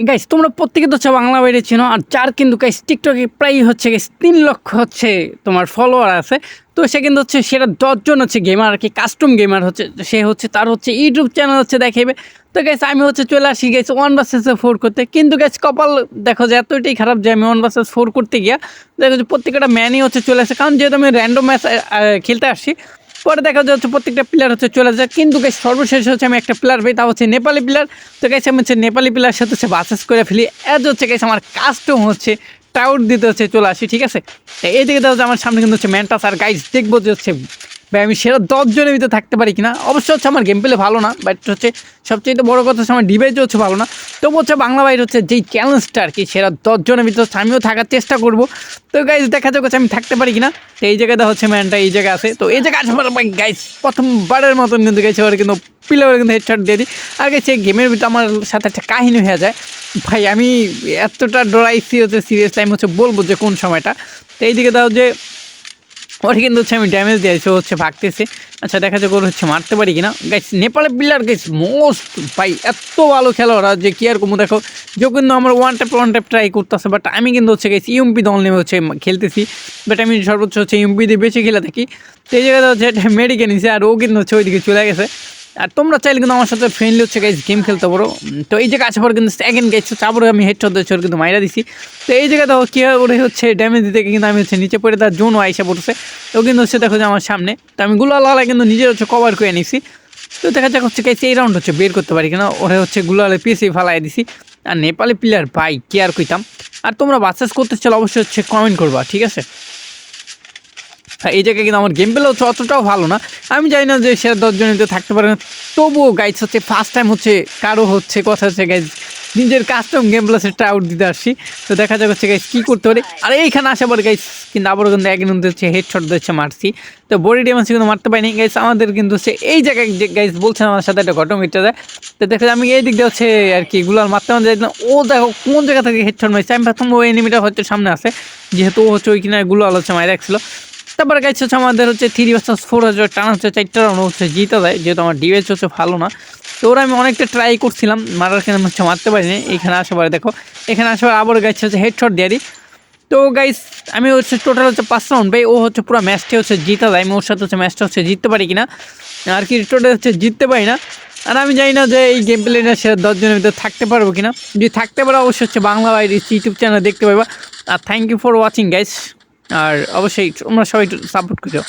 Guys তোমরা প্রত্যেকে তো বাংলা বাইরে চিনো, আর যার কিন্তু গাইস টিকটকে প্রায় হচ্ছে গাইস তিন লক্ষ হচ্ছে তোমার ফলোয়ার আছে। তো সে কিন্তু হচ্ছে সেটা দশজন হচ্ছে গেমার আর কি কাস্টম গেমার হচ্ছে, সে হচ্ছে তার হচ্ছে ইউটিউব চ্যানেল হচ্ছে দেখাইবে। তো গাইস আমি হচ্ছে চলে আসি গেছি ওয়ান ভার্সেসে ফোর করতে। কিন্তু গাইস কপাল দেখো যে এতটাই খারাপ যে আমি ওয়ান বাসেস ফোর করতে গিয়া, দেখো যে প্রত্যেকটা ম্যানই হচ্ছে চলে আসে। কারণ যেহেতু আমি র্যান্ডম ম্যাচ খেলতে আসছি পরে দেখা যাচ্ছে প্রত্যেকটা প্লেয়ার হচ্ছে চলে যায়। কিন্তু গাইস সর্বশেষ হচ্ছে আমি একটা প্লেয়ার পাই তা হচ্ছে নেপালি প্লেয়ার তো গেছে আমি হচ্ছে নেপালি প্লেয়ার সাথে হচ্ছে বাসেস করে ফেলি। এজ হচ্ছে গেছে আমার কাস্টম হচ্ছে টাউট দিতে হচ্ছে, চলে আসি, ঠিক আছে? তো এই দিকে দেখা যাচ্ছে আমার সামনে কিন্তু হচ্ছে ম্যান্টাস আর গাইস দেখব যে হচ্ছে ভাই, আমি সেরা দশজনের ভিতরে থাকতে পারি কিনা? অবশ্য হচ্ছে আমার গেম প্লে ভালো না বাট হচ্ছে সবচেয়ে বড় কথা হচ্ছে আমার ডিভাইসও হচ্ছে ভালো না। তবু হচ্ছে বাংলা বাইর হচ্ছে যেই চ্যালেঞ্জটা আর কি, সেরা দশজনের ভিতরে আমিও থাকার চেষ্টা করব। তো গাইজ দেখা যাক আমি থাকতে পারি কিনা। তো এই জায়গাটা হচ্ছে ম্যানটা এই জায়গায় আছে। তো এই জায়গায় আসার পর গাইজ প্রথমবারের মতন কিন্তু গেছে ওরা কিন্তু প্লেয়ার কিন্তু হেডশট দিয়ে দিই। আর গেছে গেমের ভিতরে আমার সাথে একটা কাহিনী হয়ে যায়। ভাই, আমি এতটা ডরাইছি হচ্ছে সিরিয়াসলি আমি হচ্ছে বলব যে কোন সময়টা। তো এইদিকে দাও যে ওটা কিন্তু হচ্ছে আমি ড্যামেজ দিয়েছি ও হচ্ছে, ভাগতেছে। আচ্ছা দেখা যাক ওর হচ্ছে মারতে পারি কিনা। গাইস নেপালের প্লেয়ার গাইস মোস্ট ভাই, এত ভালো খেলোয়াড়। ওরা যে কি আর কমু, দেখো, যে কিন্তু আমার one tap one tap try করতেছে বাট আমি কিন্তু হচ্ছে গেছি ইউমপি দল নেমে হচ্ছে খেলতেছি। বাট আমি সর্বোচ্চ হচ্ছে ইউমপি দিয়ে বেশি খেলে থাকি। তো এই জায়গাতে হচ্ছে মেডিকে নিছে, আর ও কিন্তু হচ্ছে ওইদিকে চলে গেছে। আর তোমরা চাইলে কিন্তু আমার সাথে ফ্রেন্ডলি হচ্ছে গাইজ গেম খেলতে পারো। তো এই জায়গায় আসার পর কিন্তু সেকেন্ড হচ্ছে আবারও আমি হেড দিয়েছি ওর কিন্তু মাইরা দিছি। তো এই জায়গায় দেখো কী ওরে হচ্ছে ড্যামেজ দিতে কিন্তু আমি হচ্ছে নিচে পড়ে তার জোনও আইসা পড়ছে ও কিন্তু হচ্ছে দেখো যে আমার সামনে, তো আমি গুলা লালা কিন্তু নিজের হচ্ছে কভার করে নিছি। তো দেখা যাক হচ্ছে গাইজ এই রাউন্ড হচ্ছে, বের করতে পারি কিনা। ওরে হচ্ছে গুলালে পিছিয়ে ফালাই দিছি। আর নেপালি প্লেয়ার ভাই কেয়ার কইতাম। আর তোমরা বাচ্চাস করতে চাইলে অবশ্যই হচ্ছে কমেন্ট করবা, ঠিক আছে? এই জায়গায় কিন্তু আমার গেম প্লে হচ্ছে অতটাও ভালো না। আমি জানি না যে সেরা দশজনের থাকতে পারে না। তবুও গাইজ হচ্ছে ফার্স্ট টাইম হচ্ছে কারও হচ্ছে কথা হচ্ছে গাইজ নিজের কাস্টম গেম প্লে সেটা আউট দিতে আসছি। তো দেখা যাক হচ্ছে গাইজ কী করতে পারে। আর এইখানে আসার পর গাইজ কিন্তু আবারও কিন্তু এক কিন্তু হচ্ছে হেডশট দিচ্ছে, মারছি। তো বডি ড্যামেজ কিন্তু মারতে পারিনি গাইজ আমাদের কিন্তু হচ্ছে এই জায়গায় যে গাইজ বলছেন আমার সাথে একটা ঘটনা ঘটে যায় তো দেখা যায় আমি এই দিক দিয়ে হচ্ছে আর কি গুলার মারতে মারতে যাইতাম ও দেখো কোন জায়গা থেকে হেডশট মারছে। আমি প্রথম ওই এনিমিটা হচ্ছে সামনে আছে। যেহেতু ও হচ্ছে ওই কিনারে গুলাল হচ্ছে মায়ের রাখছিল। তারপরে গাইছে হচ্ছে আমাদের হচ্ছে থ্রি ভার্সাস ফোর হচ্ছে টানা হচ্ছে, চারটা রাউন্ড হচ্ছে, জিতে দেয় যেহেতু আমার ডিভেস হচ্ছে ভালো না। তো ওরা আমি অনেকটা ট্রাই করছিলাম, মারার কেন হচ্ছে মারতে পারিনি। এখানে আসার পরে দেখো, এখানে আসার পরে আবার গাইছে হচ্ছে হেডশট দিয়ে তো গাইস আমি হচ্ছে টোটাল হচ্ছে পাঁচ রাউন্ড ভাই ও হচ্ছে পুরো ম্যাচটা হচ্ছে জিতে দেয় আমি ওর সাথে হচ্ছে ম্যাচটা হচ্ছে জিততে পারি কিনা, আর কি টোটাল হচ্ছে জিততে পারি না। আর আমি জানি না যে এই গেম প্লেটা সে দশজনের ভিতরে থাকতে পারব কিনা। যদি থাকতে পারো, অবশ্যই হচ্ছে বাংলা বাইরে ইউটিউব চ্যানেল দেখতে পারবা। আর thank you for watching guys আর অবশ্যই তোমরা সবাই একটু সাপোর্ট করো